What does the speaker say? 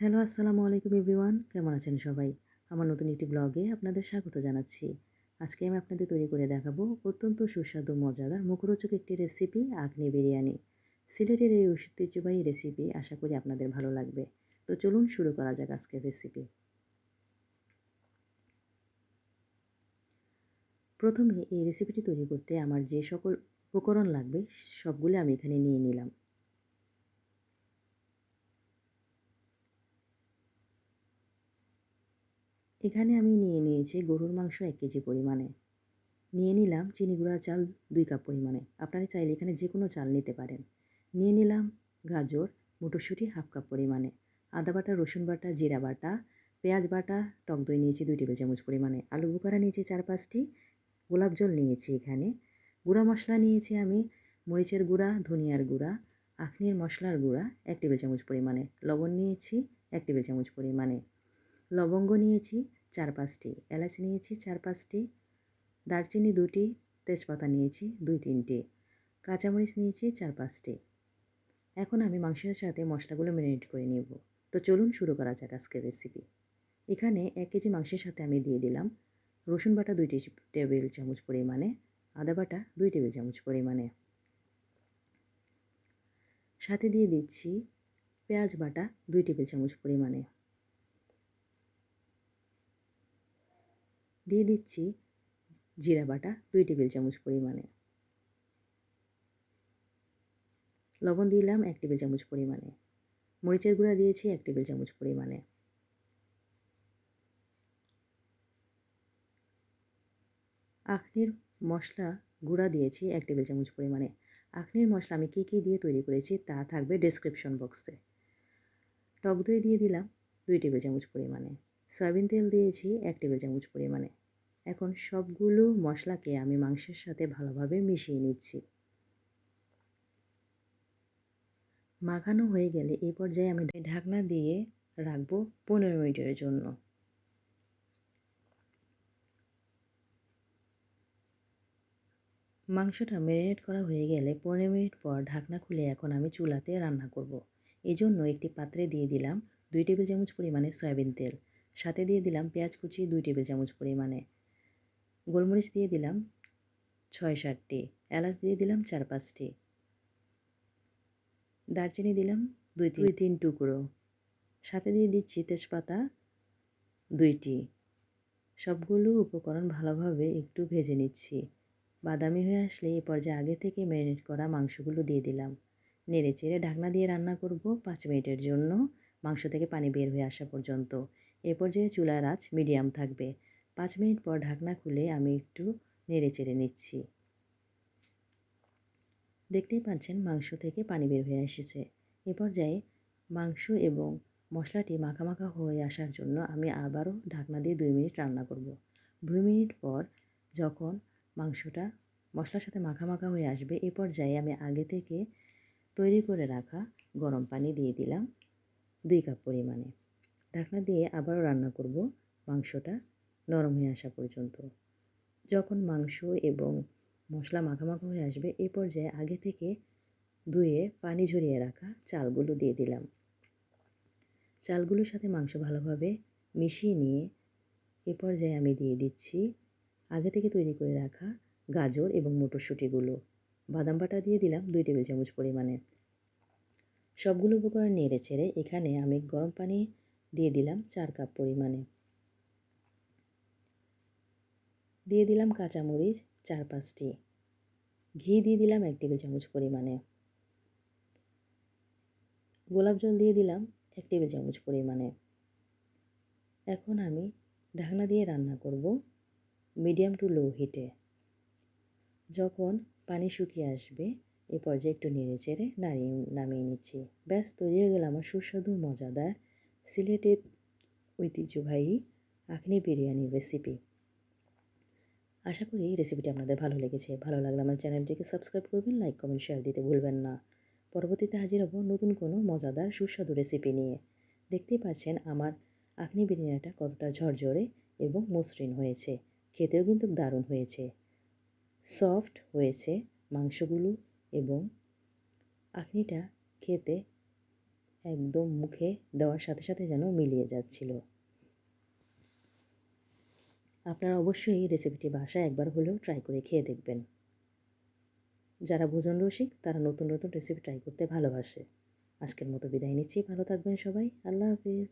Hello, আসসালামু আলাইকুম everyone. কেমন আছেন সবাই? আমার নতুন একটি ব্লগে আপনাদের স্বাগত জানাচ্ছি। আজকে আমি আপনাদের তৈরি করে দেখাবো অত্যন্ত সুস্বাদু, মজাদার, মুখরোচক একটি রেসিপি আগ্নি বিরিয়ানি। সিলেটের এই ঐতিহ্যবাহী রেসিপি আশা করি আপনাদের ভালো লাগবে। তো চলুন শুরু করা যাক আজকের রেসিপি প্রথমে এই রেসিপিটি তৈরি করতে আমার যে সকল উপকরণ লাগবে, সবগুলো আমি এখানে নিয়ে নিলাম। এখানে আমি নিয়ে নিয়েছি গরুর মাংস এক কেজি পরিমাণে। নিয়ে নিলাম চিনি গুঁড়া চাল দুই কাপ পরিমাণে। আপনারা চাইলে এখানে যে কোনো চাল নিতে পারেন। নিয়ে নিলাম গাজর, মটরশুঁটি হাফ কাপ পরিমাণে। আদা বাটা, রসুন বাটা, জিরা বাটা, পেঁয়াজ বাটা, টক দই নিয়েছি দুই টেবিল চামচ পরিমাণে। আলু বোকারা নিয়েছি চার পাঁচটি। গোলাপ জল নিয়েছি এখানে। গুঁড়া মশলা নিয়েছি আমি মরিচের গুঁড়া, ধনিয়ার গুঁড়া, আখনির মশলার গুঁড়া এক টেবিল চামচ পরিমাণে। লবণ নিয়েছি এক টেবিল চামচ পরিমাণে। লবঙ্গ নিয়েছি চার পাঁচটি এলাচ নিয়েছি চার পাঁচটি দারচিনি দুটি, তেজপাতা নিয়েছি দুই তিনটি, কাঁচামরিচ নিয়েছি চার পাঁচটি এখন আমি মাংসের সাথে মশলাগুলো ম্যারিনেট করে নেব। তো চলুন শুরু করা যাক আজকের রেসিপি এখানে এক কেজি মাংসের সাথে আমি দিয়ে দিলাম রসুন বাটা দুই টেবিল চামচ পরিমাণে, আদা বাটা দুই টেবিল চামচ পরিমাণে। সাথে দিয়ে দিচ্ছি পেঁয়াজ বাটা দুই টেবিল চামচ পরিমাণে। দিয়ে দিচ্ছি জিরা বাটা দুই টেবিল চামচ পরিমাণে। লবণ দিলাম এক টেবিল চামচ পরিমাণে। মরিচের গুঁড়া দিয়েছি এক টেবিল চামচ পরিমাণে। আখনির মশলা গুঁড়া দিয়েছি এক টেবিল চামচ পরিমাণে। আখনির মশলা আমি কী কী দিয়ে তৈরি করেছি তা থাকবে ডেসক্রিপশন বক্সে টক দই দিয়ে দিলাম দুই টেবিল চামচ পরিমাণে। সয়াবিন তেল দিয়েছি এক টেবিল চামচ পরিমাণে। এখন সবগুলো মশলাকে আমি মাংসের সাথে ভালোভাবে মিশিয়ে নিচ্ছি। মাখানো হয়ে গেলে এই পর্যায়ে আমি ঢাকনা দিয়ে রাখব পনেরো মিনিটের জন্য। মাংসটা ম্যারিনেট করা হয়ে গেলে পনেরো মিনিট পর ঢাকনা খুলে এখন আমি চুলাতে রান্না করব। এই জন্য একটি পাত্রে দিয়ে দিলাম দুই টেবিল চামচ পরিমাণে সয়াবিন তেল, সাথে দিয়ে দিলাম পেঁয়াজ কুচি দুই টেবিল চামচ পরিমাণে। গোলমরিচ দিয়ে দিলাম ছয় সাতটি, এলাচ দিয়ে দিলাম চার পাঁচটি। দারচিনি দিলাম দুই দুই তিন টুকরো। সাথে দিয়ে দিচ্ছি তেজপাতা দুইটি। সবগুলো উপকরণ ভালোভাবে একটু ভেজে নিচ্ছি। বাদামি হয়ে আসলে এই পর্যায়ে আগে থেকে ম্যারিনেট করা মাংসগুলো দিয়ে দিলাম। নেড়ে চেড়ে ঢাকনা দিয়ে রান্না করব পাঁচ মিনিটের জন্য, মাংস থেকে পানি বের হয়ে আসা পর্যন্ত। এ পর্যায়ে চুলার আঁচ মিডিয়াম থাকবে। পাঁচ মিনিট পর ঢাকনা খুলে আমি একটু নেড়ে চেড়ে নিচ্ছি। দেখতেই পাচ্ছেন মাংস থেকে পানি বের হয়ে এসেছে। এ পর্যায়ে মাংস এবং মশলাটি মাখা মাখা হয়ে আসার জন্য আমি আবারও ঢাকনা দিয়ে দুই মিনিট রান্না করব। দুই মিনিট পর যখন মাংসটা মশলার সাথে মাখা মাখা হয়ে আসবে, এ পর্যায়ে আমি আগে থেকে তৈরি করে রাখা গরম পানি দিয়ে দিলাম দুই কাপ পরিমাণে। ঢাকনা দিয়ে আবারও রান্না করব মাংসটা। নরম হয়ে আসা পর্যন্ত। যখন মাংস এবং মশলা মাখামাখা হয়ে আসবে, এ পর্যায়ে আগে থেকে ধুয়ে পানি ঝরিয়ে রাখা চালগুলো দিয়ে দিলাম। চালগুলোর সাথে মাংস ভালোভাবে মিশিয়ে নিয়ে এ পর্যায়ে আমি দিয়ে দিচ্ছি আগে থেকে তৈরি করে রাখা গাজর এবং মটরশুঁটিগুলো। বাদাম বাটা দিয়ে দিলাম দুই টেবিল চামচ পরিমাণে। সবগুলো উপকরণ নেড়ে ছেড়ে এখানে আমি গরম পানি দিয়ে দিলাম চার কাপ পরিমাণে। দিয়ে দিলাম কাঁচামরিচ চার পাঁচটি ঘি দিয়ে দিলাম এক টেবিল চামচ পরিমাণে। গোলাপ জল দিয়ে দিলাম এক টেবিল চামচ পরিমাণে। এখন আমি ঢাকনা দিয়ে রান্না করব মিডিয়াম টু লো হিটে। যখন পানি শুকিয়ে আসবে, এ পর্যায়ে একটু নেড়ে চেড়ে নাড়িয়ে, নামিয়ে নিচ্ছি। ব্যাস, তৈরি হয়ে গেল আমার সুস্বাদু, মজাদার, সিলেটের ঐতিহ্যবাহী আখনি বিরিয়ানির রেসিপি আশা করি এই রেসিপিটি আপনাদের ভালো লেগেছে। ভালো লাগলে আমার চ্যানেলটিকে সাবস্ক্রাইব করবেন লাইক কমেন্ট শেয়ার দিতে ভুলবেন না। পরবর্তীতে হাজির হব নতুন কোনো মজাদার, সুস্বাদু রেসিপি নিয়ে। দেখতেই পাচ্ছেন আমার আখনি বিরিয়ানিটা কতটা ঝরঝরে এবং মসৃণ হয়েছে। খেতেও কিন্তু দারুণ হয়েছে। সফট হয়েছে মাংসগুলো এবং আখনিটা খেতে একদম মুখে দেওয়ার সাথে সাথে যেন মিলিয়ে যাচ্ছিল। আপনারা অবশ্যই এই রেসিপিটি বাসায় একবার হলেও ট্রাই করে খেয়ে দেখবেন। যারা ভোজন রসিক, তারা নতুন নতুন রেসিপি ট্রাই করতে ভালোবাসে। আজকের মতো বিদায় নিচ্ছি। ভালো থাকবেন সবাই। আল্লাহ হাফিজ।